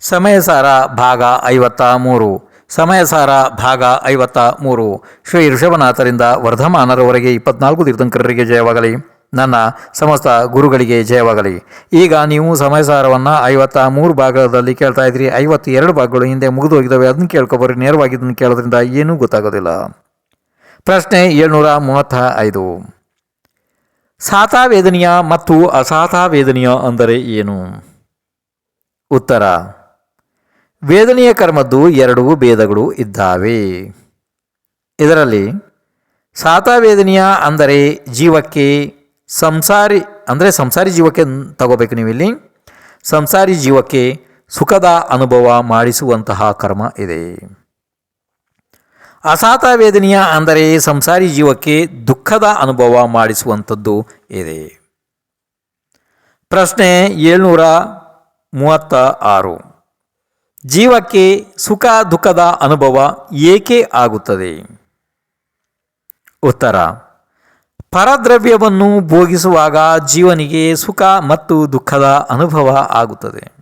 ಸಮಯಸಾರ ಭಾಗ ಐವತ್ತ ಮೂರು. ಸಮಯಸಾರ ಭಾಗ ಐವತ್ತ ಮೂರು. ಶ್ರೀ ಋಷಭನಾಥರಿಂದ ವರ್ಧಮಾನರವರೆಗೆ ಇಪ್ಪತ್ನಾಲ್ಕು ತೀರ್ಥಂಕರರಿಗೆ ಜಯವಾಗಲಿ. ನನ್ನ ಸಮಸ್ತ ಗುರುಗಳಿಗೆ ಜಯವಾಗಲಿ. ಈಗ ನೀವು ಸಮಯಸಾರವನ್ನು ಐವತ್ತ ಮೂರು ಭಾಗದಲ್ಲಿ ಕೇಳ್ತಾ ಇದ್ರಿ. ಐವತ್ತು ಎರಡು ಭಾಗಗಳು ಹಿಂದೆ ಮುಗಿದು ಹೋಗಿದ್ದಾವೆ ಅದನ್ನು ಕೇಳ್ಕೊಬರಿ ನೇರವಾಗಿ ಇದನ್ನು ಕೇಳೋದ್ರಿಂದ ಏನೂ ಗೊತ್ತಾಗೋದಿಲ್ಲ. ಪ್ರಶ್ನೆ ಏಳ್ನೂರ ಮೂವತ್ತ ಐದು ಸಾತಾವೇದನೀಯ ಮತ್ತು ಅಸಾತಾವೇದನೀಯ ಅಂದರೆ ಏನು? ಉತ್ತರ. ವೇದನೆಯ ಕರ್ಮದ್ದು ಎರಡು ಭೇದಗಳು ಇದ್ದಾವೆ. ಇದರಲ್ಲಿ ಸಾತಾವೇದನೀಯ ಅಂದರೆ ಜೀವಕ್ಕೆ ಸಂಸಾರಿ, ಅಂದರೆ ಸಂಸಾರಿ ಜೀವಕ್ಕೆ ತಗೋಬೇಕು ನೀವು ಇಲ್ಲಿ ಸಂಸಾರಿ ಜೀವಕ್ಕೆ ಸುಖದ ಅನುಭವ ಮಾಡಿಸುವಂತಹ ಕರ್ಮ ಇದೆ. ಅಸಾತ ವೇದನೆಯ ಅಂದರೆ ಸಂಸಾರಿ ಜೀವಕ್ಕೆ ದುಃಖದ ಅನುಭವ ಮಾಡಿಸುವಂಥದ್ದು ಇದೆ. ಪ್ರಶ್ನೆ ಏಳ್ನೂರ ಮೂವತ್ತ ಆರು ಜೀವಕ್ಕೆ ಸುಖ ದುಃಖದ ಅನುಭವ ಏಕೆ ಆಗುತ್ತದೆ? ಉತ್ತರ. ಪರದ್ರವ್ಯವನ್ನು ಭೋಗಿಸುವಾಗ ಜೀವನಿಗೆ ಸುಖ ಮತ್ತು ದುಃಖದ ಅನುಭವ ಆಗುತ್ತದೆ.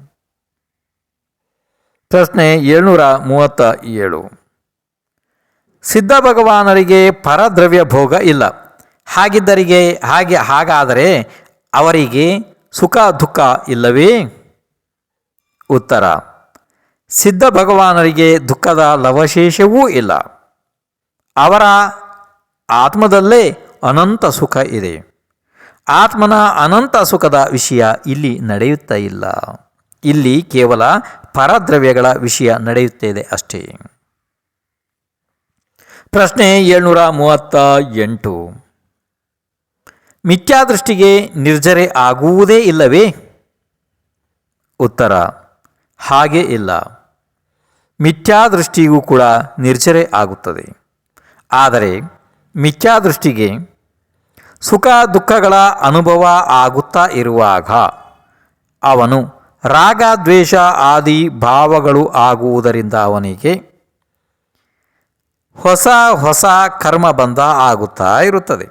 ಪ್ರಶ್ನೆ ಏಳ್ನೂರ ಮೂವತ್ತ ಏಳು ಸಿದ್ಧ ಭಗವಾನರಿಗೆ ಪರದ್ರವ್ಯ ಭೋಗ ಇಲ್ಲ. ಹಾಗಿದ್ದರಿಗೆ, ಹಾಗೆ, ಹಾಗಾದರೆ ಅವರಿಗೆ ಸುಖ ದುಃಖ ಇಲ್ಲವೇ? ಉತ್ತರ. ಸಿದ್ಧ ಭಗವಾನರಿಗೆ ದುಃಖದ ಲವಶೇಷವೂ ಇಲ್ಲ. ಅವರ ಆತ್ಮದಲ್ಲೇ ಅನಂತ ಸುಖ ಇದೆ. ಆತ್ಮನ ಅನಂತ ಸುಖದ ವಿಷಯ ಇಲ್ಲಿ ನಡೆಯುತ್ತಾ ಇಲ್ಲ. ಇಲ್ಲಿ ಕೇವಲ ಪರದ್ರವ್ಯಗಳ ವಿಷಯ ನಡೆಯುತ್ತಿದೆ ಅಷ್ಟೇ. ಪ್ರಶ್ನೆ ಏಳ್ನೂರ ಮೂವತ್ತ ಎಂಟು ಮಿಥ್ಯಾದೃಷ್ಟಿಗೆ ನಿರ್ಜರೆ ಆಗುವುದೇ ಇಲ್ಲವೇ? ಉತ್ತರ, ಹಾಗೆ ಇಲ್ಲ. ಮಿಥ್ಯಾದೃಷ್ಟಿಗೂ ಕೂಡ ನಿರ್ಜರೆ ಆಗುತ್ತದೆ. ಆದರೆ ಮಿಥ್ಯಾದೃಷ್ಟಿಗೆ ಸುಖ ದುಃಖಗಳ ಅನುಭವ ಆಗುತ್ತಾ ಇರುವಾಗ ಅವನು ರಾಗ, ದ್ವೇಷ ಆದಿ ಭಾವಗಳು ಆಗುವುದರಿಂದ ಅವನಿಗೆ ಹೊಸ ಹೊಸ ಕರ್ಮ ಬಂಧ ಆಗುತ್ತಾ ಇರುತ್ತದೆ.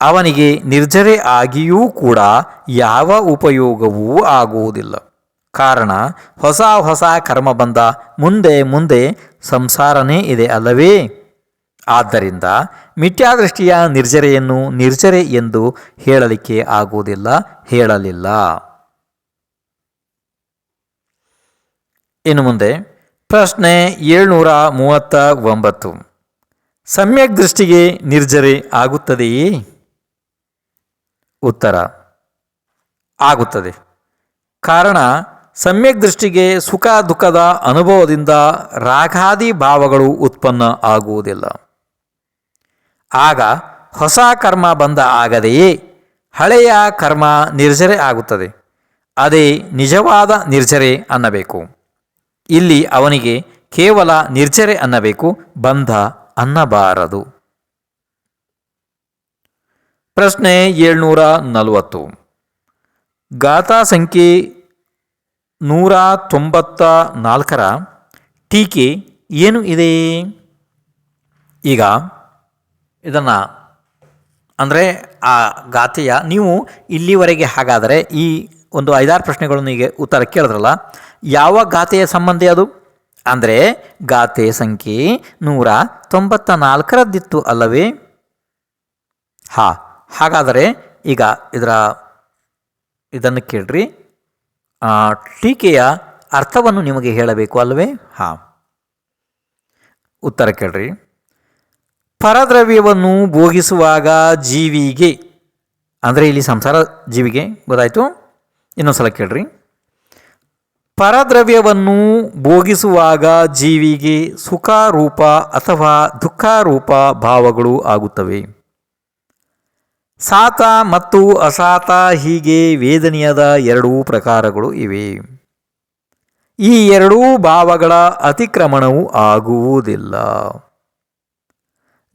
ಅವನಿಗೆ ನಿರ್ಜರೆ ಆಗಿಯೂ ಕೂಡ ಯಾವ ಉಪಯೋಗವೂ ಆಗುವುದಿಲ್ಲ. ಕಾರಣ ಹೊಸ ಹೊಸ ಕರ್ಮ ಬಂದ ಮುಂದೆ ಮುಂದೆ ಸಂಸಾರನೇ ಇದೆ ಅಲ್ಲವೇ? ಆದ್ದರಿಂದ ಮಿಥ್ಯಾದೃಷ್ಟಿಯ ನಿರ್ಜರೆಯನ್ನು ನಿರ್ಜರೆ ಎಂದು ಹೇಳಲಿಕ್ಕೆ ಆಗುವುದಿಲ್ಲ, ಹೇಳಲಿಲ್ಲ. ಇನ್ನು ಮುಂದೆ ಪ್ರಶ್ನೆ ಏಳ್ನೂರ ಮೂವತ್ತ ಒಂಬತ್ತು ಸಮ್ಯಕ್ ದೃಷ್ಟಿಗೆ ನಿರ್ಜರೆ ಆಗುತ್ತದೆಯೇ? ಉತ್ತರ, ಆಗುತ್ತದೆ. ಕಾರಣ ಸಮ್ಯಕ್ ದೃಷ್ಟಿಗೆ ಸುಖ ದುಃಖದ ಅನುಭವದಿಂದ ರಾಗಾದಿ ಭಾವಗಳು ಉತ್ಪನ್ನ ಆಗುವುದಿಲ್ಲ. ಆಗ ಹೊಸ ಕರ್ಮ ಬಂದ ಆಗದೆಯೇ ಹಳೆಯ ಕರ್ಮ ನಿರ್ಜರೆ ಆಗುತ್ತದೆ. ಅದೇ ನಿಜವಾದ ನಿರ್ಜರೆ ಅನ್ನಬೇಕು. ಇಲ್ಲಿ ಅವನಿಗೆ ಕೇವಲ ನಿರ್ಜರೆ ಅನ್ನಬೇಕು, ಬಂಧ ಅನ್ನಬಾರದು. ಪ್ರಶ್ನೆ ಏಳ್ನೂರ ನಲವತ್ತು. ಗಾಥಾ ಸಂಖ್ಯೆ ನೂರ ತೊಂಬತ್ತ ನಾಲ್ಕರ ಟೀಕೆ ಏನು ಇದೆ? ಈಗ ಇದನ್ನು ಅಂದರೆ ಆ ಗಾತೆಯ ನೀವು ಇಲ್ಲಿವರೆಗೆ ಹಾಗಾದರೆ ಈ ಒಂದು ಐದಾರು ಪ್ರಶ್ನೆಗಳನ್ನು ಈಗ ಉತ್ತರ ಕೇಳಿದ್ರಲ್ಲ, ಯಾವ ಗಾತೆಯ ಸಂಬಂಧಿ ಅದು? ಅಂದರೆ ಗಾತೆ ಸಂಖ್ಯೆ ನೂರ ತೊಂಬತ್ತ ನಾಲ್ಕರದ್ದಿತ್ತು ಅಲ್ಲವೇ? ಹಾಂ, ಹಾಗಾದರೆ ಈಗ ಇದರ ಇದನ್ನು ಕೇಳ್ರಿ. ಟೀಕೆಯ ಅರ್ಥವನ್ನು ನಿಮಗೆ ಹೇಳಬೇಕು ಅಲ್ಲವೇ ಹಾಂ. ಉತ್ತರ ಕೇಳ್ರಿ. ಪರದ್ರವ್ಯವನ್ನು ಭೋಗಿಸುವಾಗ ಜೀವಿಗೆ, ಅಂದರೆ ಇಲ್ಲಿ ಸಂಸಾರ ಜೀವಿಗೆ ಗೊತ್ತಾಯಿತು? ಇನ್ನೊಂದು ಸಲ ಕೇಳ್ರಿ. ಪರದ್ರವ್ಯವನ್ನು ಭೋಗಿಸುವಾಗ ಜೀವಿಗೆ ಸುಖ ರೂಪ ಅಥವಾ ದುಃಖ ರೂಪ ಭಾವಗಳು ಆಗುತ್ತವೆ. ಸಾತ ಮತ್ತು ಅಸಾತ ಹೀಗೆ ವೇದನೆಯದ ಎರಡೂ ಪ್ರಕಾರಗಳು ಇವೆ. ಈ ಎರಡೂ ಭಾವಗಳ ಅತಿಕ್ರಮಣವು ಆಗುವುದಿಲ್ಲ.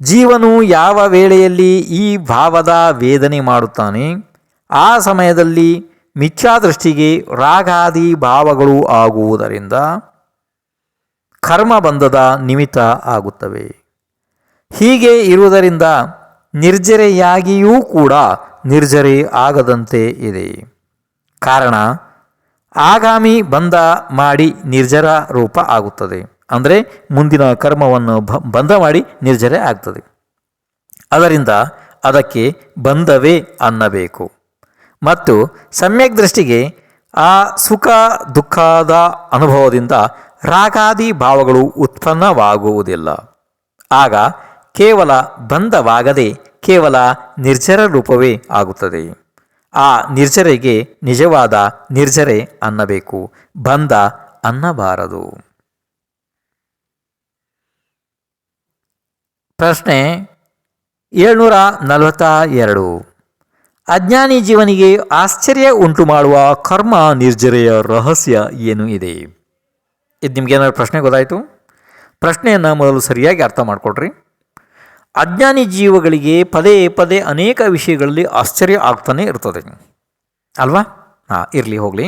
ಜೀವನು ಯಾವ ವೇಳೆಯಲ್ಲಿ ಈ ಭಾವದ ವೇದನೆ ಮಾಡುತ್ತಾನೆ, ಆ ಸಮಯದಲ್ಲಿ ಮಿಥ್ಯಾದೃಷ್ಟಿಗೆ ರಾಗಾದಿ ಭಾವಗಳು ಆಗುವುದರಿಂದ ಕರ್ಮಬಂಧದ ನಿಮಿತ್ತ ಆಗುತ್ತವೆ. ಹೀಗೆ ಇರುವುದರಿಂದ ನಿರ್ಜರೆಯಾಗಿಯೂ ಕೂಡ ನಿರ್ಜರೆ ಆಗದಂತೆ ಇದೆ. ಕಾರಣ, ಆಗಾಮಿ ಬಂಧ ಮಾಡಿ ನಿರ್ಜರ ರೂಪ ಆಗುತ್ತದೆ. ಅಂದರೆ ಮುಂದಿನ ಕರ್ಮವನ್ನು ಬಂಧ ಮಾಡಿ ನಿರ್ಜರೆ ಆಗ್ತದೆ. ಅದರಿಂದ ಅದಕ್ಕೆ ಬಂಧವೇ ಅನ್ನಬೇಕು. ಮತ್ತು ಸಮ್ಯಕ್ ದೃಷ್ಟಿಗೆ ಆ ಸುಖ ದುಃಖದ ಅನುಭವದಿಂದ ರಾಗಾದಿ ಭಾವಗಳು ಉತ್ಪನ್ನವಾಗುವುದಿಲ್ಲ. ಆಗ ಕೇವಲ ಬಂಧವಾಗದೆ ಕೇವಲ ನಿರ್ಜರ ರೂಪವೇ ಆಗುತ್ತದೆ. ಆ ನಿರ್ಜರೆಗೆ ನಿಜವಾದ ನಿರ್ಜರೆ ಅನ್ನಬೇಕು ಬಂಧ ಅನ್ನಬಾರದು. ಪ್ರಶ್ನೆ ಏಳ್ನೂರ ನಲವತ್ತ ಎರಡು. ಅಜ್ಞಾನಿ ಜೀವನಿಗೆ ಆಶ್ಚರ್ಯ ಉಂಟು ಮಾಡುವ ಕರ್ಮ ನಿರ್ಜರೆಯ ರಹಸ್ಯ ಏನು ಇದೆ? ಇದು ನಿಮ್ಗೇನಾದ್ರು ಪ್ರಶ್ನೆ ಗೊತ್ತಾಯಿತು? ಪ್ರಶ್ನೆಯನ್ನು ಮೊದಲು ಸರಿಯಾಗಿ ಅರ್ಥ ಮಾಡಿಕೊಡ್ರಿ. ಅಜ್ಞಾನಿ ಜೀವಗಳಿಗೆ ಪದೇ ಪದೇ ಅನೇಕ ವಿಷಯಗಳಲ್ಲಿ ಆಶ್ಚರ್ಯ ಆಗ್ತಾನೆ ಇರ್ತದೆ. ಅಲ್ವಾ? ಹಾಂ, ಇರಲಿ, ಹೋಗಲಿ.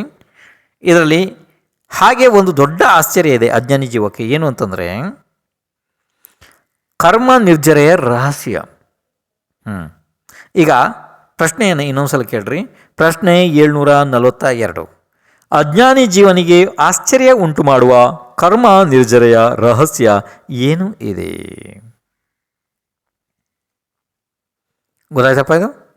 ಇದರಲ್ಲಿ ಹಾಗೆ ಒಂದು ದೊಡ್ಡ ಆಶ್ಚರ್ಯ ಇದೆ ಅಜ್ಞಾನಿ ಜೀವಕ್ಕೆ. ಏನು ಅಂತಂದರೆ, ಕರ್ಮ ನಿರ್ಜರೆಯ ರಹಸ್ಯ. ಹ್ಞೂ ಈಗ ಪ್ರಶ್ನೆಯನ್ನು ಇನ್ನೊಂದ್ಸಲ ಕೇಳ್ರಿ. ಪ್ರಶ್ನೆ ಏಳ್ನೂರ ನಲವತ್ತ ಎರಡು ಅಜ್ಞಾನಿ ಜೀವನಿಗೆ ಆಶ್ಚರ್ಯ ಉಂಟು ಮಾಡುವ ಕರ್ಮ ನಿರ್ಜರೆಯ ರಹಸ್ಯ ಏನು ಇದೆ? ಗೊತ್ತಾಯ್ತಪ್ಪ ಇದು?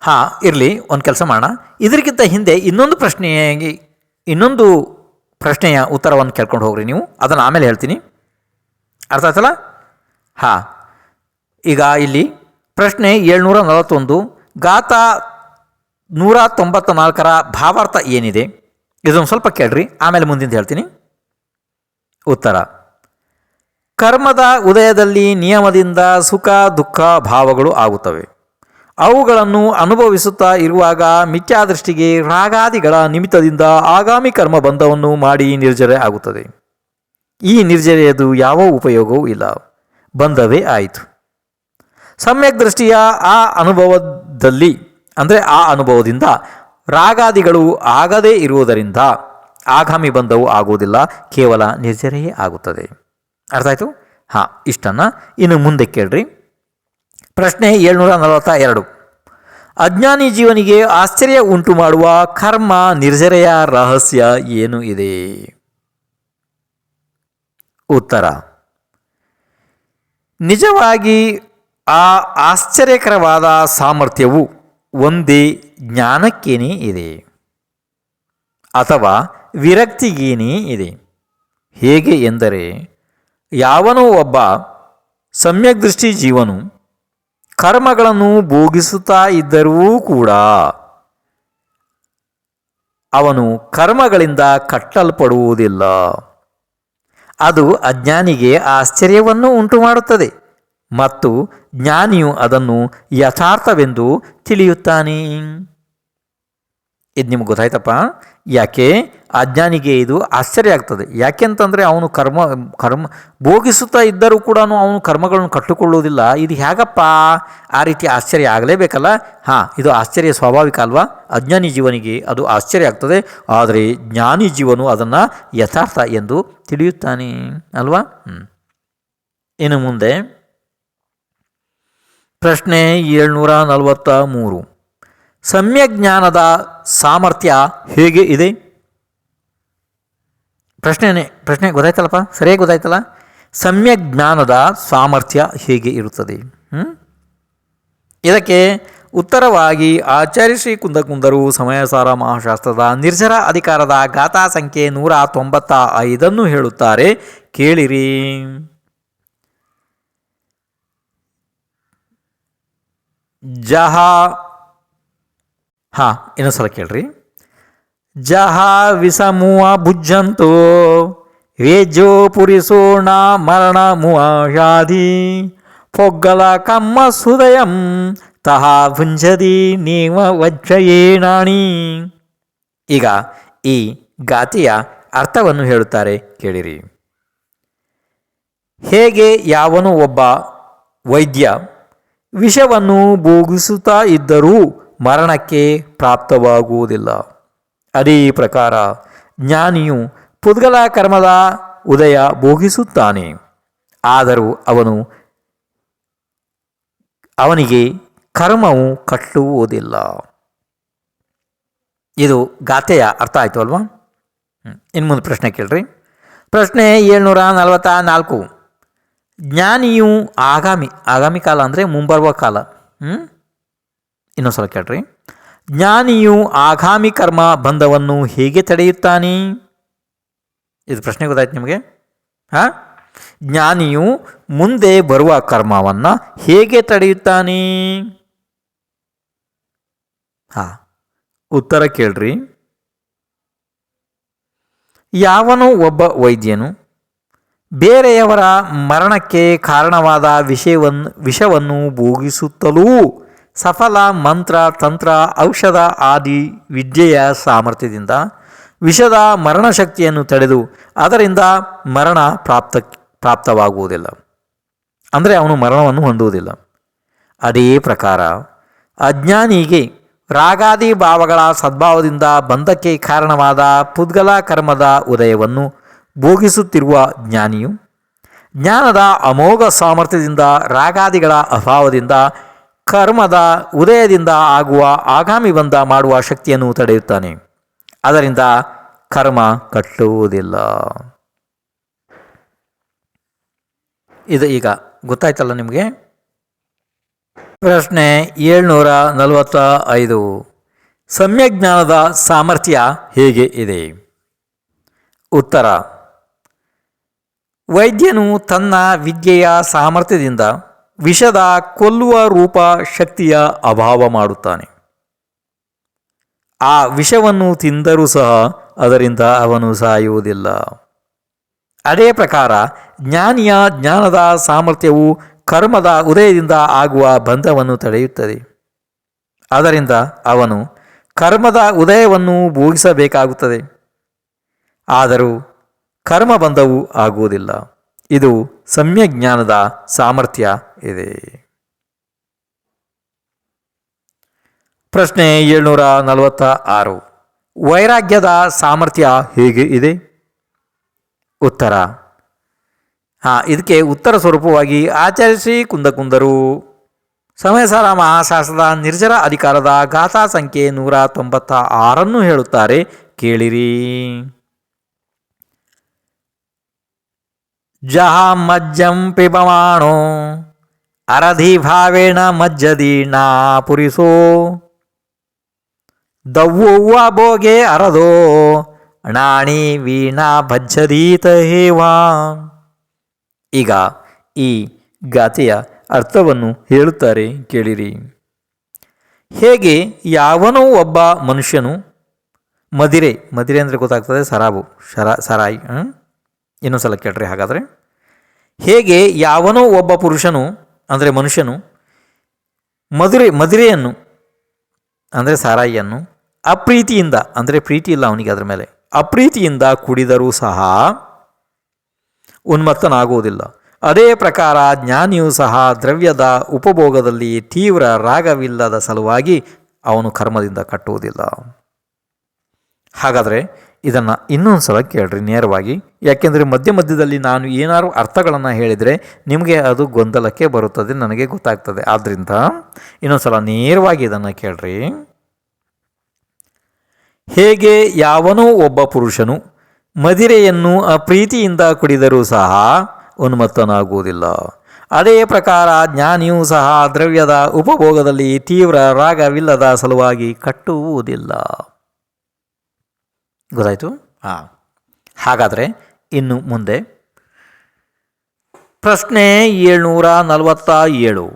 ಹಾಂ, ಇರಲಿ, ಒಂದು ಕೆಲಸ ಮಾಡೋಣ. ಇದಕ್ಕಿಂತ ಹಿಂದೆ ಇನ್ನೊಂದು ಪ್ರಶ್ನೆಯಾಗಿ, ಇನ್ನೊಂದು ಪ್ರಶ್ನೆಯ ಉತ್ತರವನ್ನು ಕೇಳ್ಕೊಂಡು ಹೋಗ್ರಿ ನೀವು. ಅದನ್ನು ಆಮೇಲೆ ಹೇಳ್ತೀನಿ. ಅರ್ಥ ಆಯ್ತಲ್ಲ? ಹಾಂ. ಈಗ ಇಲ್ಲಿ ಪ್ರಶ್ನೆ ಏಳ್ನೂರ ನಲವತ್ತೊಂದು ಗಾತ ನೂರ ತೊಂಬತ್ತ ನಾಲ್ಕರ ಭಾವಾರ್ಥ ಏನಿದೆ? ಇದೊಂದು ಸ್ವಲ್ಪ ಕೇಳ್ರಿ, ಆಮೇಲೆ ಮುಂದಿನ ಹೇಳ್ತೀನಿ. ಉತ್ತರ. ಕರ್ಮದ ಉದಯದಲ್ಲಿ ನಿಯಮದಿಂದ ಸುಖ, ದುಃಖ, ಭಾವಗಳು ಆಗುತ್ತವೆ. ಅವುಗಳನ್ನು ಅನುಭವಿಸುತ್ತಾ ಇರುವಾಗ ಮಿಥ್ಯಾದೃಷ್ಟಿಗೆ ರಾಗಾದಿಗಳ ನಿಮಿತ್ತದಿಂದ ಆಗಾಮಿ ಕರ್ಮ ಬಂಧವನ್ನು ಮಾಡಿ ನಿರ್ಜರೆ ಆಗುತ್ತದೆ. ಈ ನಿರ್ಜರೆಯದು ಯಾವ ಉಪಯೋಗವೂ ಇಲ್ಲ. ಬಂಧವೇ ಆಯಿತು. ಸಮ್ಯಕ್ ದೃಷ್ಟಿಯ ಆ ಅನುಭವದಲ್ಲಿ, ಅಂದರೆ ಆ ಅನುಭವದಿಂದ ರಾಗಾದಿಗಳು ಆಗದೇ ಇರುವುದರಿಂದ ಆಗಾಮಿ ಬಂಧವು ಆಗುವುದಿಲ್ಲ, ಕೇವಲ ನಿರ್ಜರೆಯೇ ಆಗುತ್ತದೆ. ಅರ್ಥ ಆಯಿತು ಹಾಂ, ಇಷ್ಟನ್ನು ಇನ್ನು ಮುಂದೆ ಕೇಳ್ರಿ. ಪ್ರಶ್ನೆ ಏಳ್ನೂರ ನಲವತ್ತ ಎರಡು ಅಜ್ಞಾನಿ ಜೀವನಿಗೆ ಆಶ್ಚರ್ಯ ಉಂಟು ಮಾಡುವ ಕರ್ಮ ನಿರ್ಜರೆಯ ರಹಸ್ಯ ಏನು ಇದೆ? ಉತ್ತರ. ನಿಜವಾಗಿ ಆ ಆಶ್ಚರ್ಯಕರವಾದ ಸಾಮರ್ಥ್ಯವು ಒಂದೇ ಜ್ಞಾನಕ್ಕೇನೇ ಇದೆ? ಅಥವಾ ವಿರಕ್ತಿಗೇನೇ ಇದೆ? ಹೇಗೆ ಎಂದರೆ ಯಾವನೋ ಒಬ್ಬ ಸಮ್ಯಕ್ ದೃಷ್ಟಿ ಜೀವನು ಕರ್ಮಗಳನ್ನು ಭೋಗಿಸುತ್ತಾ ಇದ್ದರೂ ಕೂಡ ಅವನು ಕರ್ಮಗಳಿಂದ ಕಟ್ಟಲ್ಪಡುವುದಿಲ್ಲ. ಅದು ಅಜ್ಞಾನಿಗೆ ಆಶ್ಚರ್ಯವನ್ನು ಉಂಟು ಮಾಡುತ್ತದೆ ಮತ್ತು ಜ್ಞಾನಿಯು ಅದನ್ನು ಯಥಾರ್ಥವೆಂದು ತಿಳಿಯುತ್ತಾನೆ. ಇದು ನಿಮ್ಗೆ ಗೊತ್ತಾಯ್ತಪ್ಪ? ಯಾಕೆ? ಅಜ್ಞಾನಿಗೆ ಇದು ಆಶ್ಚರ್ಯ ಆಗ್ತದೆ. ಯಾಕೆಂತಂದರೆ ಅವನು ಕರ್ಮ ಕರ್ಮ, ಭೋಗಿಸುತ್ತಾ ಇದ್ದರೂ ಕೂಡ ಅವನು ಕರ್ಮಗಳನ್ನು ಕಟ್ಟಿಕೊಳ್ಳುವುದಿಲ್ಲ. ಇದು ಹೇಗಪ್ಪ? ಆ ರೀತಿ ಆಶ್ಚರ್ಯ ಆಗಲೇಬೇಕಲ್ಲ? ಹಾಂ, ಇದು ಆಶ್ಚರ್ಯ ಸ್ವಾಭಾವಿಕ ಅಲ್ವಾ? ಅಜ್ಞಾನಿ ಜೀವನಿಗೆ ಅದು ಆಶ್ಚರ್ಯ ಆಗ್ತದೆ. ಆದರೆ ಜ್ಞಾನಿ ಜೀವನು ಅದನ್ನು ಯಥಾರ್ಥ ಎಂದು ತಿಳಿಯುತ್ತಾನೆ ಅಲ್ವಾ? ಇನ್ನು ಮುಂದೆ ಪ್ರಶ್ನೆ ಏಳ್ನೂರ ನಲವತ್ತ ಮೂರು. ಸಮ್ಯಕ್ ಜ್ಞಾನದ ಸಾಮರ್ಥ್ಯ ಹೇಗೆ ಇದೆ? ಪ್ರಶ್ನೆನೇ, ಪ್ರಶ್ನೆ ಗೊತ್ತಾಯ್ತಲ್ಲಪ್ಪ? ಸರಿಯಾಗಿ ಗೊತ್ತಾಯ್ತಲ್ಲ? ಸಮ್ಯಕ್ ಜ್ಞಾನದ ಸಾಮರ್ಥ್ಯ ಹೇಗೆ ಇರುತ್ತದೆ? ಇದಕ್ಕೆ ಉತ್ತರವಾಗಿ ಆಚಾರ್ಯ ಶ್ರೀ ಕುಂದಕುಂದರು ಸಮಯಸಾರ ಮಹಾಶಾಸ್ತ್ರದ ನಿರ್ಜರ ಅಧಿಕಾರದ ಗಾಥಾ ಸಂಖ್ಯೆ ನೂರ ತೊಂಬತ್ತ ಐದನ್ನು ಹೇಳುತ್ತಾರೆ. ಕೇಳಿರಿ. ಜಹಾ, ಹಾಂ, ಇನ್ನೊಂದ್ಸಲ ಕೇಳ್ರಿ. ಜಹ ವಿಷಮುವ ಭುಜ್ಜಂತು ವೇಜೋ ಪುರಿಸೋಣ ಮರಣ ಮುವಾದಿ ಪೊಗ್ಗಲ ಕಮ್ಮ ಸುದಯಂ ತಹ ಭುಂಜದಿ ನೀವ ವಜ್ರಯೇಣಾಣಿ ಈಗ ಈ ಗಾತಿಯ ಅರ್ಥವನ್ನು ಹೇಳುತ್ತಾರೆ, ಕೇಳಿರಿ. ಹೇಗೆ ಯಾವನು ಒಬ್ಬ ವೈದ್ಯ ವಿಷವನ್ನು ಭೋಗಿಸುತ್ತಾ ಇದ್ದರೂ ಮರಣಕ್ಕೆ ಪ್ರಾಪ್ತವಾಗುವುದಿಲ್ಲ. ಅದೇ ಪ್ರಕಾರ ಜ್ಞಾನಿಯು ಪುದ್ಗಲ ಕರ್ಮದ ಉದಯ ಭೋಗಿಸುತ್ತಾನೆ. ಆದರೂ ಅವನು ಅವನಿಗೆ ಕರ್ಮವು ಕಟ್ಟುವುದಿಲ್ಲ. ಇದು ಗಾಥೆಯ ಅರ್ಥ ಆಯಿತು ಅಲ್ವಾ? ಇನ್ನು ಮುಂದೆ ಪ್ರಶ್ನೆ ಕೇಳ್ರಿ. ಪ್ರಶ್ನೆ ಏಳ್ನೂರ ನಲವತ್ತ ನಾಲ್ಕು ಜ್ಞಾನಿಯು ಆಗಾಮಿ ಆಗಾಮಿ ಕಾಲ ಅಂದರೆ ಮುಂಬರುವ ಕಾಲ. ಹ್ಞೂ ಇನ್ನೊಂದು ಸಲ ಕೇಳ್ರಿ. ಜ್ಞಾನಿಯು ಆಗಾಮಿ ಕರ್ಮ ಬಂಧವನ್ನು ಹೇಗೆ ತಡೆಯುತ್ತಾನೆ? ಇದು ಪ್ರಶ್ನೆ ಗೊತ್ತಾಯ್ತು ನಿಮಗೆ? ಹಾಂ? ಜ್ಞಾನಿಯು ಮುಂದೆ ಬರುವ ಕರ್ಮವನ್ನು ಹೇಗೆ ತಡೆಯುತ್ತಾನೆ? ಹಾಂ, ಉತ್ತರ ಕೇಳ್ರಿ. ಯಾವನು ಒಬ್ಬ ವೈದ್ಯನು ಬೇರೆಯವರ ಮರಣಕ್ಕೆ ಕಾರಣವಾದ ವಿಷಯವನ್ನು ವಿಷವನ್ನು ಭೋಗಿಸುತ್ತಲೂ ಸಫಲ ಮಂತ್ರ, ತಂತ್ರ, ಔಷಧ ಆದಿ ವಿದ್ಯೆಯ ಸಾಮರ್ಥ್ಯದಿಂದ ವಿಷದ ಮರಣಶಕ್ತಿಯನ್ನು ತಡೆದು ಅದರಿಂದ ಮರಣ ಪ್ರಾಪ್ತ, ಪ್ರಾಪ್ತವಾಗುವುದಿಲ್ಲ. ಅಂದರೆ ಅವನು ಮರಣವನ್ನು ಹೊಂದುವುದಿಲ್ಲ. ಅದೇ ಪ್ರಕಾರ ಅಜ್ಞಾನಿಗೆ ರಾಗಾದಿ ಭಾವಗಳ ಸದ್ಭಾವದಿಂದ ಬಂಧಕ್ಕೆ ಕಾರಣವಾದ ಪುದ್ಗಲ ಕರ್ಮದ ಉದಯವನ್ನು ಭೋಗಿಸುತ್ತಿರುವ ಜ್ಞಾನಿಯು ಜ್ಞಾನದ ಅಮೋಘ ಸಾಮರ್ಥ್ಯದಿಂದ ರಾಗಾದಿಗಳ ಅಭಾವದಿಂದ ಕರ್ಮದ ಉದಯದಿಂದ ಆಗುವ ಆಗಾಮಿ ಬಂಧ ಮಾಡುವ ಶಕ್ತಿಯನ್ನು ತಡೆಯುತ್ತಾನೆ. ಅದರಿಂದ ಕರ್ಮ ಕಟ್ಟುವುದಿಲ್ಲ. ಇದು ಈಗ ಗೊತ್ತಾಯ್ತಲ್ಲ ನಿಮಗೆ? ಪ್ರಶ್ನೆ ಏಳ್ನೂರ ನಲವತ್ತ ಐದು ಸಮ್ಯಜ್ಞಾನದ ಸಾಮರ್ಥ್ಯ ಹೇಗೆ ಇದೆ? ಉತ್ತರ. ವೈದ್ಯನು ತನ್ನ ವಿದ್ಯೆಯ ಸಾಮರ್ಥ್ಯದಿಂದ ವಿಷದ ಕೊಲ್ಲುವ ರೂಪ ಶಕ್ತಿಯ ಅಭಾವ ಮಾಡುತ್ತಾನೆ. ಆ ವಿಷವನ್ನು ತಿಂದರೂ ಸಹ ಅದರಿಂದ ಅವನು ಸಾಯುವುದಿಲ್ಲ. ಅದೇ ಪ್ರಕಾರ ಜ್ಞಾನಿಯ ಜ್ಞಾನದ ಸಾಮರ್ಥ್ಯವು ಕರ್ಮದ ಉದಯದಿಂದ ಆಗುವ ಬಂಧವನ್ನು ತಡೆಯುತ್ತದೆ. ಅದರಿಂದ ಅವನು ಕರ್ಮದ ಉದಯವನ್ನು ಭೋಗಿಸಬೇಕಾಗುತ್ತದೆ. ಆದರೂ ಕರ್ಮಬಂಧವು ಆಗುವುದಿಲ್ಲ. ಇದು ಸಮ್ಯಜ್ಞಾನದ ಸಾಮರ್ಥ್ಯ ಇದೆ. ಪ್ರಶ್ನೆ ಏಳ್ನೂರ ನಲವತ್ತ ಆರು ವೈರಾಗ್ಯದ ಸಾಮರ್ಥ್ಯ ಹೇಗೆ ಇದೆ? ಉತ್ತರ. ಹಾಂ, ಇದಕ್ಕೆ ಉತ್ತರ ಸ್ವರೂಪವಾಗಿ ಆಚರಿಸಿ ಕುಂದಕುಂದರು. ಸಮಯಸಾರ ಮಹಾಶಾಸ್ತ್ರದ ನಿರ್ಜರ ಅಧಿಕಾರದ ಗಾಥಾ ಸಂಖ್ಯೆ ನೂರ ತೊಂಬತ್ತ ಆರನ್ನು ಹೇಳುತ್ತಾರೆ. ಕೇಳಿರಿ. ಜಹ ಮಜ್ಜಂ ಪಿಬಮಾಣೋ ಅರಧಿ ಭಾವೇಣ ಮಜ್ಜದೀನಾ ಪುರಿಸೋ. ದವ್ವವ್ವ ಬೋಗೆ ಅರದೋ, ನಾಣಿ ವೀಣಾ ಭಜ್ಜದೀತ ಹೇವಾ. ಈಗ ಈ ಗಾತೆಯ ಅರ್ಥವನ್ನು ಹೇಳುತ್ತಾರೆ ಕೇಳಿರಿ. ಹೇಗೆ ಯಾವನೋ ಒಬ್ಬ ಮನುಷ್ಯನು ಮದಿರೆ ಮದಿರೆ ಅಂದರೆ ಗೊತ್ತಾಗ್ತದೆ, ಸರಾಬು, ಶರ, ಸರಾಯಿ? ಇನ್ನೊಂದು ಸಲ ಕೇಳ್ರಿ ಹಾಗಾದರೆ. ಹೇಗೆ ಯಾವನೋ ಒಬ್ಬ ಪುರುಷನು, ಅಂದರೆ ಮನುಷ್ಯನು, ಮದುರೆ, ಮದುರೆಯನ್ನು, ಅಂದರೆ ಸಾರಾಯಿಯನ್ನು ಅಪ್ರೀತಿಯಿಂದ, ಅಂದರೆ ಪ್ರೀತಿ ಇಲ್ಲ ಅವನಿಗೆ ಅದರ ಮೇಲೆ, ಅಪ್ರೀತಿಯಿಂದ ಕುಡಿದರೂ ಸಹ ಉನ್ಮತ್ತನಾಗುವುದಿಲ್ಲ. ಅದೇ ಪ್ರಕಾರ ಜ್ಞಾನಿಯೂ ಸಹ ದ್ರವ್ಯದ ಉಪಭೋಗದಲ್ಲಿ ತೀವ್ರ ರಾಗವಿಲ್ಲದ ಸಲುವಾಗಿ ಅವನು ಕರ್ಮದಿಂದ ಕಟ್ಟುವುದಿಲ್ಲ. ಹಾಗಾದರೆ ಇದನ್ನು ಇನ್ನೊಂದು ಸಲ ಕೇಳ್ರಿ ನೇರವಾಗಿ. ಯಾಕೆಂದರೆ ಮಧ್ಯ ಮಧ್ಯದಲ್ಲಿ ನಾನು ಏನಾದರೂ ಅರ್ಥಗಳನ್ನು ಹೇಳಿದರೆ ನಿಮಗೆ ಅದು ಗೊಂದಲಕ್ಕೆ ಬರುತ್ತದೆ, ನನಗೆ ಗೊತ್ತಾಗ್ತದೆ. ಆದ್ದರಿಂದ ಇನ್ನೊಂದು ಸಲ ನೇರವಾಗಿ ಇದನ್ನು ಕೇಳ್ರಿ. ಹೇಗೆ ಯಾವನೋ ಒಬ್ಬ ಪುರುಷನು ಮದಿರೆಯನ್ನು ಪ್ರೀತಿಯಿಂದ ಕುಡಿದರೂ ಸಹ ಉನ್ಮತ್ತನಾಗುವುದಿಲ್ಲ. ಅದೇ ಪ್ರಕಾರ ಜ್ಞಾನಿಯೂ ಸಹ ದ್ರವ್ಯದ ಉಪಭೋಗದಲ್ಲಿ ತೀವ್ರ ರಾಗವಿಲ್ಲದ ಸಲುವಾಗಿ ಕಟ್ಟುವುದಿಲ್ಲ. ಗೊತ್ತಾಯಿತು? ಹಾಂ. ಹಾಗಾದರೆ ಇನ್ನು ಮುಂದೆ. ಪ್ರಶ್ನೆ ಏಳ್ನೂರ ನಲವತ್ತ ಏಳು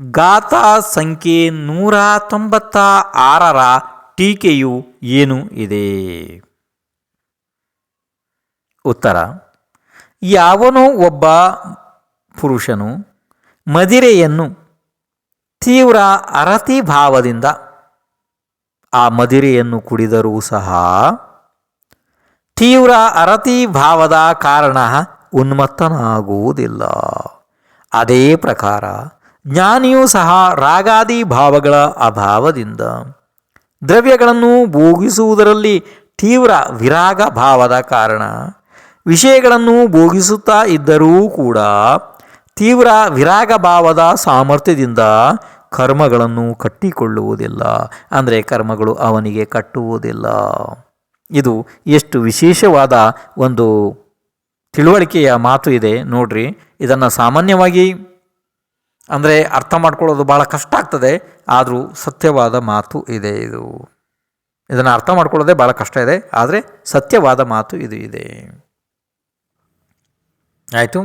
ಗಾತ ಸಂಖ್ಯೆ ನೂರ ತೊಂಬತ್ತ ಆರರ ಟೀಕೆಯು ಏನು ಇದೆ? ಉತ್ತರ. ಯಾವನೋ ಒಬ್ಬ ಪುರುಷನು ಮದಿರೆಯನ್ನು ತೀವ್ರ ಅರತಿ ಭಾವದಿಂದ ಆ ಮದಿರೆಯನ್ನು ಕುಡಿದರೂ ಸಹ ತೀವ್ರ ಅರತಿ ಭಾವದ ಕಾರಣ ಉನ್ಮತ್ತನಾಗುವುದಿಲ್ಲ. ಅದೇ ಪ್ರಕಾರ ಜ್ಞಾನಿಯೂ ಸಹ ರಾಗಾದಿ ಭಾವಗಳ ಅಭಾವದಿಂದ ದ್ರವ್ಯಗಳನ್ನು ಭೋಗಿಸುವುದರಲ್ಲಿ ತೀವ್ರ ವಿರಾಗ ಭಾವದ ಕಾರಣ ವಿಷಯಗಳನ್ನು ಭೋಗಿಸುತ್ತಾ ಇದ್ದರೂ ಕೂಡ ತೀವ್ರ ವಿರಾಗ ಭಾವದ ಸಾಮರ್ಥ್ಯದಿಂದ ಕರ್ಮಗಳನ್ನು ಕಟ್ಟಿಕೊಳ್ಳುವುದಿಲ್ಲ. ಅಂದರೆ ಕರ್ಮಗಳು ಅವನಿಗೆ ಕಟ್ಟುವುದಿಲ್ಲ. ಇದು ಎಷ್ಟು ವಿಶೇಷವಾದ ಒಂದು ತಿಳುವಳಿಕೆಯ ಮಾತು ಇದೆ ನೋಡ್ರಿ. ಇದನ್ನು ಸಾಮಾನ್ಯವಾಗಿ ಅಂದರೆ ಅರ್ಥ ಮಾಡ್ಕೊಳ್ಳೋದು ಭಾಳ ಕಷ್ಟ ಆಗ್ತದೆ. ಆದರೂ ಸತ್ಯವಾದ ಮಾತು ಇದೆ ಇದು. ಇದನ್ನು ಅರ್ಥ ಮಾಡ್ಕೊಳ್ಳೋದೇ ಭಾಳ ಕಷ್ಟ ಇದೆ. ಆದರೆ ಸತ್ಯವಾದ ಮಾತು ಇದು ಇದೆ. ಆಯಿತು.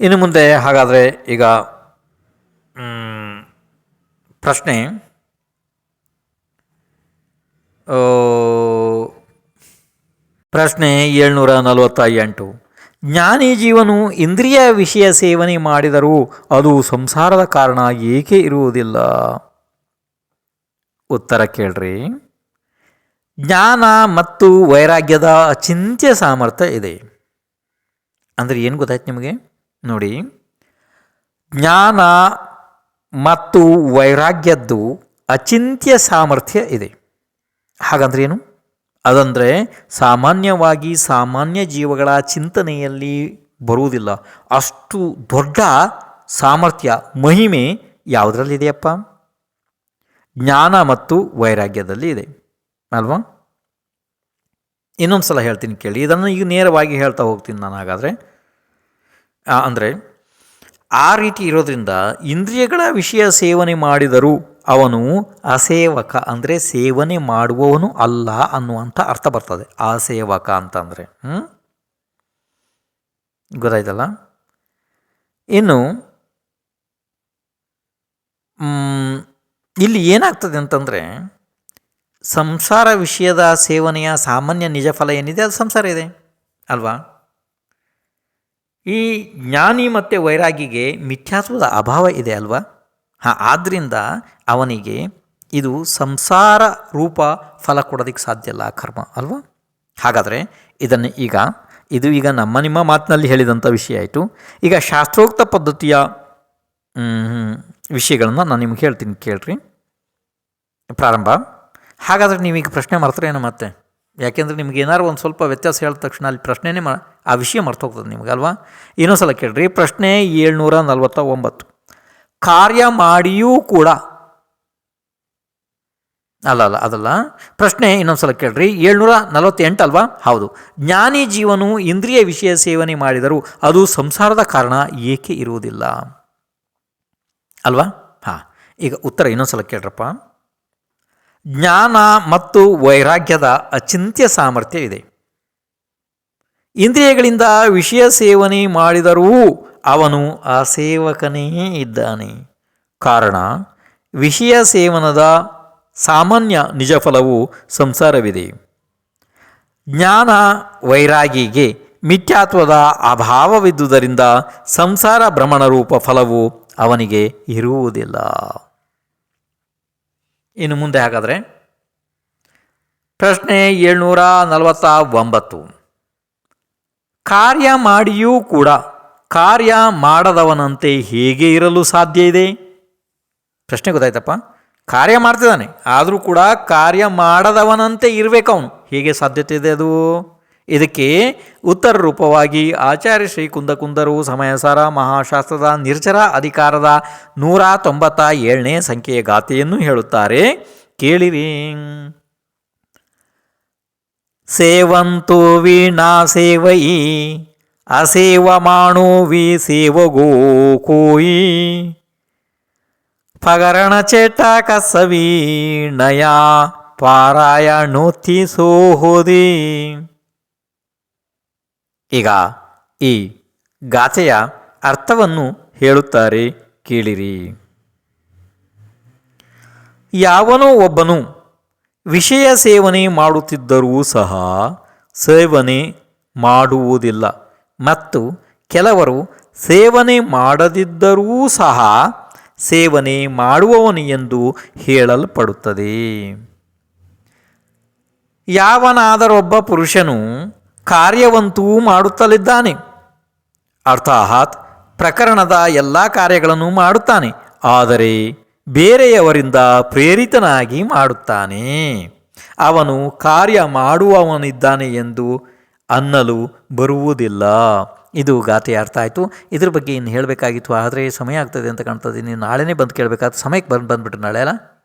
ಇನ್ನು ಮುಂದೆ ಹಾಗಾದರೆ ಈಗ ಪ್ರಶ್ನೆ. ಪ್ರಶ್ನೆ ಏಳ್ನೂರ ನಲವತ್ತ ಎಂಟು ಜ್ಞಾನಿ ಜೀವನು ಇಂದ್ರಿಯ ವಿಷಯ ಸೇವನೆ ಮಾಡಿದರೂ ಅದು ಸಂಸಾರದ ಕಾರಣ ಏಕೆ ಇರುವುದಿಲ್ಲ? ಉತ್ತರ ಕೇಳ್ರಿ. ಜ್ಞಾನ ಮತ್ತು ವೈರಾಗ್ಯದ ಅಚಿಂತ್ಯ ಸಾಮರ್ಥ್ಯ ಇದೆ. ಅಂದರೆ ಏನು ಗೊತ್ತಾಯ್ತು ನಿಮಗೆ? ನೋಡಿ. ಜ್ಞಾನ ಮತ್ತು ವೈರಾಗ್ಯದ್ದು ಅಚಿಂತ್ಯ ಸಾಮರ್ಥ್ಯ ಇದೆ. ಹಾಗಂದ್ರೆ ಏನು? ಅದಂದರೆ ಸಾಮಾನ್ಯವಾಗಿ ಸಾಮಾನ್ಯ ಜೀವಗಳ ಚಿಂತನೆಯಲ್ಲಿ ಬರುವುದಿಲ್ಲ. ಅಷ್ಟು ದೊಡ್ಡ ಸಾಮರ್ಥ್ಯ, ಮಹಿಮೆ ಯಾವುದರಲ್ಲಿದೆಯಪ್ಪ ಜ್ಞಾನ ಮತ್ತು ವೈರಾಗ್ಯದಲ್ಲಿ ಇದೆ. ಅಲ್ವಾ? ಇನ್ನೊಂದು ಸಲ ಹೇಳ್ತೀನಿ ಕೇಳಿ. ಇದನ್ನು ಈಗ ನೇರವಾಗಿ ಹೇಳ್ತಾ ಹೋಗ್ತೀನಿ ನಾನು ಹಾಗಾದರೆ ಅಂದರೆ ಆ ರೀತಿ ಇರೋದ್ರಿಂದ ಇಂದ್ರಿಯಗಳ ವಿಷಯ ಸೇವನೆ ಮಾಡಿದರೂ ಅವನು ಅಸೇವಕ ಅಂದರೆ ಸೇವನೆ ಮಾಡುವವನು ಅಲ್ಲ ಅನ್ನುವಂಥ ಅರ್ಥ ಬರ್ತದೆ. ಅಸೇವಕ ಅಂತಂದರೆ ಹ್ಞೂ ಗೊತ್ತಾಯ್ತಲ್ಲ? ಇನ್ನು ಇಲ್ಲಿ ಏನಾಗ್ತದೆ ಅಂತಂದರೆ ಸಂಸಾರ ವಿಷಯದ ಸೇವನೆಯ ಸಾಮಾನ್ಯ ನಿಜಫಲ ಏನಿದೆ? ಅದು ಸಂಸಾರ ಇದೆ, ಅಲ್ವಾ? ಈ ಜ್ಞಾನಿ ಮತ್ತು ವೈರಾಗಿಗೆ ಮಿಥ್ಯಾತ್ವದ ಅಭಾವ ಇದೆ ಅಲ್ವಾ? ಹಾಂ ಆದ್ದರಿಂದ ಅವನಿಗೆ ಇದು ಸಂಸಾರ ರೂಪ ಫಲ ಕೊಡೋದಕ್ಕೆ ಸಾಧ್ಯ ಇಲ್ಲ ಕರ್ಮ, ಅಲ್ವಾ? ಹಾಗಾದರೆ ಇದನ್ನು ಈಗ, ಇದು ಈಗ ನಮ್ಮ ನಿಮ್ಮ ಮಾತಿನಲ್ಲಿ ಹೇಳಿದಂಥ ವಿಷಯ ಆಯಿತು. ಈಗ ಶಾಸ್ತ್ರೋಕ್ತ ಪದ್ಧತಿಯ ವಿಷಯಗಳನ್ನು ನಾನು ನಿಮ್ಗೆ ಹೇಳ್ತೀನಿ, ಕೇಳ್ರಿ. ಪ್ರಾರಂಭ. ಹಾಗಾದರೆ ನೀವೀಗ ಪ್ರಶ್ನೆ ಮರ್ತರೇನು ಮತ್ತೆ? ಯಾಕೆಂದರೆ ನಿಮ್ಗೆ ಏನಾರು ಒಂದು ಸ್ವಲ್ಪ ವ್ಯತ್ಯಾಸ ಹೇಳಿದ ತಕ್ಷಣ ಅಲ್ಲಿ ಪ್ರಶ್ನೆನೇ ಮ ಆ ವಿಷಯ ಮರ್ತೋಗ್ತದೆ ನಿಮ್ಗೆ, ಅಲ್ವಾ? ಇನ್ನೊಂದು ಸಲ ಕೇಳ್ರಿ, ಪ್ರಶ್ನೆ ಏಳ್ನೂರ ನಲವತ್ತ ಒಂಬತ್ತು ಕಾರ್ಯ ಮಾಡಿಯೂ ಕೂಡ ಅಲ್ಲ ಅಲ್ಲ, ಅದಲ್ಲ. ಪ್ರಶ್ನೆ ಇನ್ನೊಂದು ಸಲ ಕೇಳ್ರಿ ಏಳ್ನೂರ ನಲವತ್ತೆಂಟು ಅಲ್ವಾ ಹೌದು. ಜ್ಞಾನಿ ಜೀವನು ಇಂದ್ರಿಯ ವಿಷಯ ಸೇವನೆ ಮಾಡಿದರೂ ಅದು ಸಂಸಾರದ ಕಾರಣ ಏಕೆ ಇರುವುದಿಲ್ಲ? ಅಲ್ವಾ? ಹಾಂ. ಈಗ ಉತ್ತರ ಇನ್ನೊಂದು ಸಲ ಕೇಳ್ರಪ್ಪ. ಜ್ಞಾನ ಮತ್ತು ವೈರಾಗ್ಯದ ಅಚಿಂತ್ಯ ಸಾಮರ್ಥ್ಯ ಇದೆ ಇಂದ್ರಿಯಗಳಿಂದ ವಿಷಯ ಸೇವನೆ ಮಾಡಿದರೂ ಅವನು ಆ ಸೇವಕನೇ ಇದ್ದಾನೆ. ಕಾರಣ, ವಿಷಯ ಸೇವನದ ಸಾಮಾನ್ಯ ನಿಜ ಫಲವು ಸಂಸಾರವಿದೆ. ಜ್ಞಾನ ವೈರಾಗಿಗೆ ಮಿಥ್ಯಾತ್ವದ ಅಭಾವವಿದ್ದುದರಿಂದ ಸಂಸಾರ ಭ್ರಮಣರೂಪ ಫಲವು ಅವನಿಗೆ ಇರುವುದಿಲ್ಲ. ಇನ್ನು ಮುಂದೆ ಹಾಗಾದರೆ ಪ್ರಶ್ನೆ ಏಳ್ನೂರ ನಲವತ್ತ ಒಂಬತ್ತು ಕಾರ್ಯ ಮಾಡಿಯೂ ಕೂಡ ಕಾರ್ಯ ಮಾಡದವನಂತೆ ಹೇಗೆ ಇರಲು ಸಾಧ್ಯ ಇದೆ? ಪ್ರಶ್ನೆ ಗೊತ್ತಾಯ್ತಪ್ಪ. ಕಾರ್ಯ ಮಾಡ್ತಿದ್ದಾನೆ, ಆದರೂ ಕೂಡ ಕಾರ್ಯ ಮಾಡದವನಂತೆ ಇರಬೇಕು ಅವನು. ಹೇಗೆ ಸಾಧ್ಯತೆ ಇದೆ ಅದು? ಇದಕ್ಕೆ ಉತ್ತರ ರೂಪವಾಗಿ ಆಚಾರ್ಯ ಶ್ರೀ ಕುಂದಕುಂದರು ಸಮಯಸಾರ ಮಹಾಶಾಸ್ತ್ರದ ನಿರ್ಜರ ಅಧಿಕಾರದ ನೂರ ತೊಂಬತ್ತ ಏಳನೇ ಸಂಖ್ಯೆಯ ಗಾಥೆಯನ್ನು ಹೇಳುತ್ತಾರೆ. ಕೇಳಿರಿ. ಸೇವಂತು ವೀಣಾ ಸೇವಯಿ, ಅಸೇವ ಮಾಣೋ ವಿ ಸೇವಗೋ ಕೋಯಿ. ಪಗರಣ ಚೇಟ ಕಸವೀಣಯ ಪಾರಾಯಣೋತಿ ಸೋಹೋದಿ ಈಗ ಈ ಗಾಥೆಯ ಅರ್ಥವನ್ನು ಹೇಳುತ್ತಾರೆ ಕೇಳಿರಿ. ಯಾವನೋ ಒಬ್ಬನು ವಿಷಯ ಸೇವನೆ ಮಾಡುತ್ತಿದ್ದರೂ ಸಹ ಸೇವನೆ ಮಾಡುವುದಿಲ್ಲ ಮತ್ತು ಕೆಲವರು ಸೇವನೆ ಮಾಡದಿದ್ದರೂ ಸಹ ಸೇವನೆ ಮಾಡುವವನು ಎಂದು ಹೇಳಲ್ಪಡುತ್ತದೆ. ಯಾವನಾದರೊಬ್ಬ ಪುರುಷನು ಕಾರ್ಯವಂತೂ ಮಾಡುತ್ತಲಿದ್ದಾನೆ. ಅರ್ಥಾತ್ ಪ್ರಕರಣದ ಎಲ್ಲ ಕಾರ್ಯಗಳನ್ನು ಮಾಡುತ್ತಾನೆ. ಆದರೆ ಬೇರೆಯವರಿಂದ ಪ್ರೇರಿತನಾಗಿ ಮಾಡುತ್ತಾನೆ. ಅವನು ಕಾರ್ಯ ಮಾಡುವವನಿದ್ದಾನೆ ಎಂದು ಅನ್ನಲು ಬರುವುದಿಲ್ಲ. ಇದು ಗಾತೆ ಅರ್ಥ ಆಯಿತು. ಇದ್ರ ಬಗ್ಗೆ ಇನ್ನು ಹೇಳಬೇಕಾಗಿತ್ತು. ಆದರೆ ಸಮಯ ಆಗ್ತದೆ ಅಂತ ಕಾಣ್ತದೆ. ನೀವು ನಾಳೆನೇ ಬಂದು ಕೇಳಬೇಕಾದ ಸಮಯಕ್ಕೆ ಬಂದು ಬಂದುಬಿಟ್ರೆ ನಾಳೆ ಅಲ್ಲ?